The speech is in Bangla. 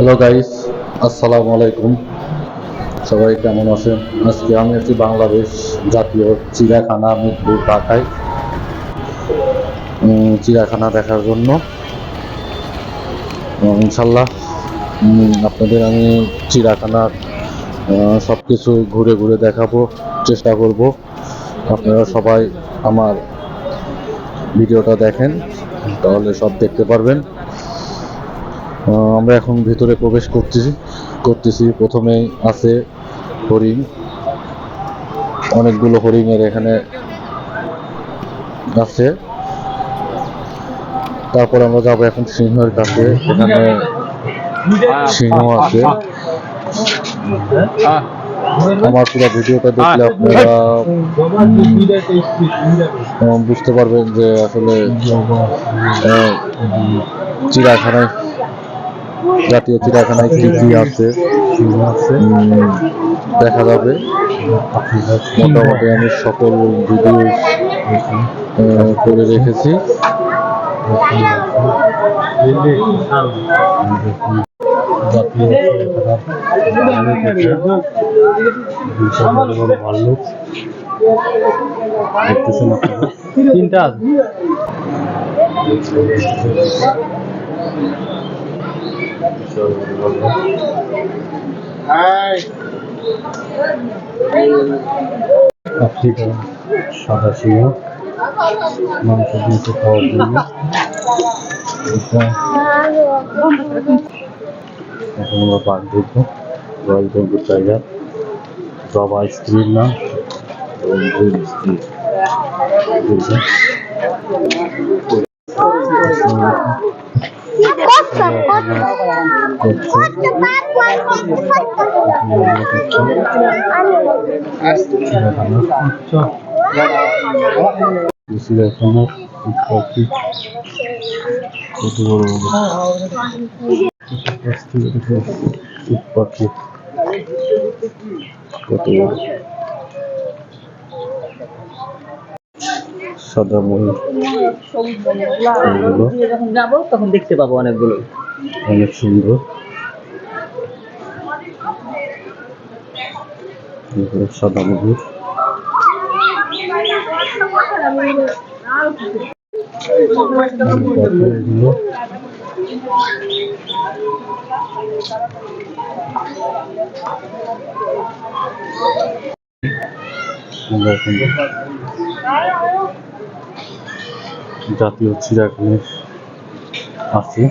হ্যালো গাইস আসসালামু আলাইকুম সবাই কেমন আছেন? আজকে আমি আছি বাংলাদেশ জাতীয় চিড়িয়াখানা মিরপুর, ঢাকায়। চিড়িয়াখানা দেখার জন্য। ইনশাল্লাহ আপনাদের আমি চিড়িয়াখানার সব কিছু ঘুরে ঘুরে দেখাবো, চেষ্টা করব। আপনারা সবাই আমার ভিডিওটা দেখেন, তাহলে সব দেখতে পারবেন। আমরা এখন ভিতরে প্রবেশ করতেছি করতেছি। প্রথমেই আছে হরিণ। অনেকগুলো হরিণের এখানে আছে। তারপর আমরা যাব এখন সিংহের কাছে। এখানে সিংহ আছে। আমার পুরো ভিডিওটা দেখলে আপনারা বুঝতে পারবেন যে আসলে আহ, চিড়িয়াখানায় জাতীয় চিড়িয়াখানায় কি কি আছে? দেখা যাবে। মোটামুটি আমি সকল ভিডিও করে রেখেছি। তিনটা আফ্রিকা সাদা সিংহ মাংস দিতে খাওয়ার জন্য এখন বেঙ্গল টাইগার জবা স্ত্রীর নাম এবং কত বড় উট পাখি কত বড় সাদা ময়ূর যখন যাব তখন দেখতে পাবো অনেকগুলো। অনেক সুন্দর। সাদা ময়ূর আমরা এখন জাতীয় চিড়াগুলি আছে